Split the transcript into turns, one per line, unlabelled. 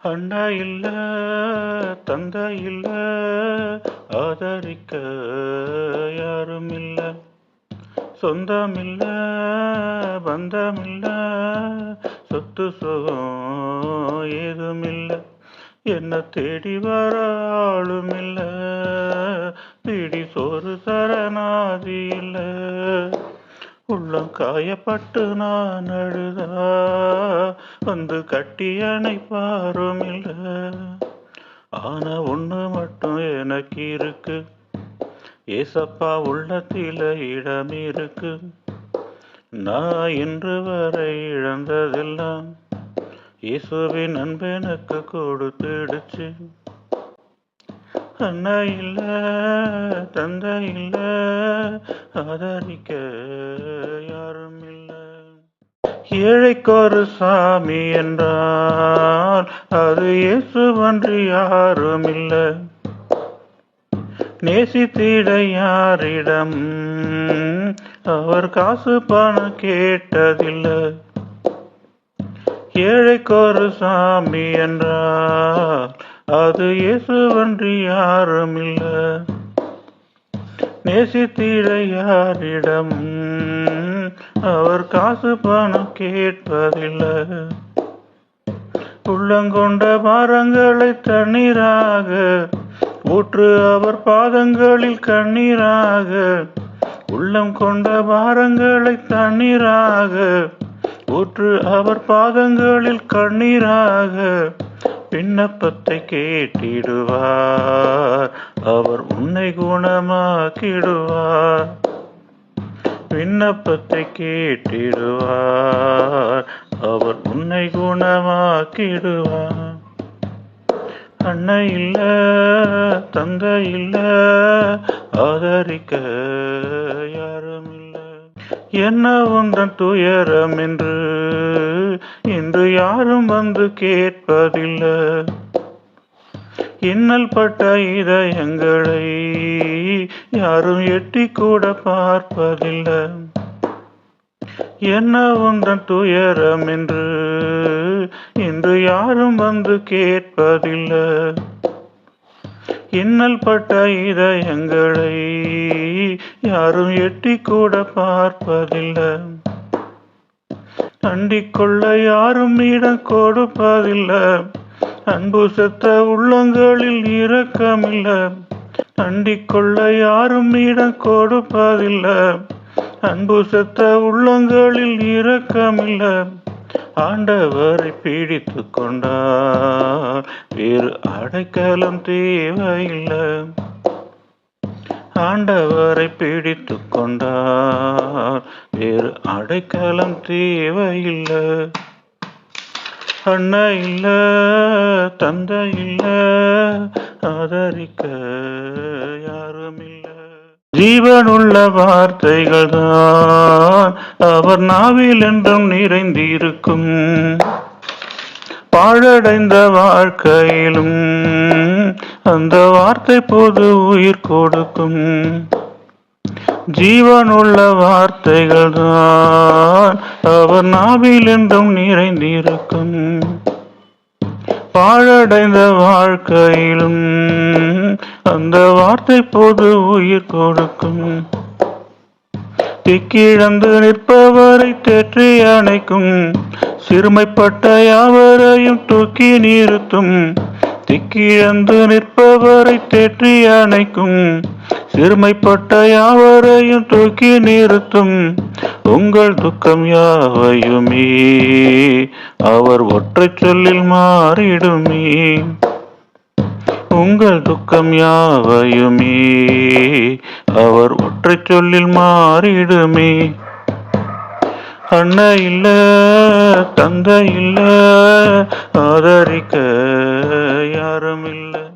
அண்ணா இல்ல தந்தா இல்ல ஆதரிக்க யாரும் இல்ல. சொந்தம் இல்ல பந்தம் இல்ல சொத்து சுகம் ஏதும் இல்ல. என்ன தேடி வர ஆளும் இல்ல பிடி சோறு சரணாதி இல்லை. உள்ளம் காயப்பட்டு நான் அழுதா? வந்து கட்டி அணைப்பாரும் இல்ல. ஆனா ஒண்ணு மட்டும் எனக்கு இருக்கு. ஏசப்பா உள்ளத்தில இடம் இருக்கு. நான் இன்று வரை இழந்ததெல்லாம் இயேசுவின் அன்பு எனக்கு கொடுத்துடுச்சு. அண்ணா இல்ல தந்தை இல்ல ஆதரிக்க யாரும் இல்லை ஏழைக்கொரு சாமி என்றால் அது இயேசுவன்றி யாரும் இல்லை நேசித்திட யாரிடம் அவர் காசு பணம் கேட்டதில்லை. ஏழைக்கொரு சாமி என்றால் அது இயேசுவன்றி யாரும் இல்ல நேசித்திட யாரிடம் அவர் காசு பணம் கேட்பதில்லை. உள்ளங்கொண்ட பாரங்களை தண்ணீராக ஊற்று அவர் பாதங்களில் கண்ணீராக உள்ளம் கொண்ட பாரங்களை தண்ணீராக ஊற்று அவர் பாதங்களில் கண்ணீராக விண்ணப்பத்தை கேட்டிடுவார். அவர் உன்னை குணமாக்கிடுவார். விண்ணப்பத்தை கேட்டிடுவார். அவர் உன்னை குணமாக்கிடுவார். அன்னை இல்ல தந்தை இல்ல ஆதரிக்க என்ன உந்தன் துயரம் என்று? இன்று யாரும் வந்து கேட்பதில்லை. இன்னல் பட்ட இதயங்களை யாரும் எட்டி கூட பார்ப்பதில்லை. என்ன உந்தன் துயரம் என்று? இன்று யாரும் வந்து கேட்பதில்லை. இன்னல் பட்ட இதயங்களை யாரும் எட்டி கூட பார்ப்பதில்லை. அண்டிக்கொள்ள யாரும் இடம் கொடுப்பதில்லை. அன்பு செத்த உள்ளங்களில் இருக்காமில்ல. அண்டிக்கொள்ள யாரும் இடம் கொடுப்பதில்லை. அன்பு செத்த உள்ளங்களில் இரக்கமில்லை. ஆண்டவரை பீடித்து கொண்டார். வேறு அடைக்கலம் தேவையில்லை. ஆண்டவரை பீடித்து கொண்டார். வேறு அடைக்கலம் தேவையில்லை. அண்ணா இல்ல தந்தை இல்ல ஆதரிக்க யாரும் இல்ல ஜீவனுள்ள வார்த்தைகள் தான் அவர் நாவில் என்றும் நிறைந்திருக்கும். பாழடைந்த வாழ்க்கையிலும் அந்த வார்த்தை போது உயிர் கொடுக்கும். ஜீவனுள்ள வார்த்தைகள் தான் அவர் நாவில் என்றும் நிறைந்திருக்கும். பாழடைந்த வாழ்க்கையிலும் அந்த வார்த்தை பொது உயிர் கொடுக்கும். திக்கிழந்து நிற்பவரை தேற்றி அணைக்கும். சிறுமைப்பட்ட யாவரையும் தூக்கி நிறுத்தும். திக்கிழந்து நிற்பவரை தேற்றி அணைக்கும். சிறுமைப்பட்ட யாவரையும் தூக்கி நிறுத்தும். உங்கள் துக்கம் யாவையுமே? அவர் ஒற்றை சொல்லில் மாறிடுமே. உங்கள் துக்கம் யாவையுமே? அவர் ஒற்றை சொல்லில் மாறிடுமே. அண்ணா இல்ல தந்தை இல்ல ஆதரிக்க யாரும் இல்லை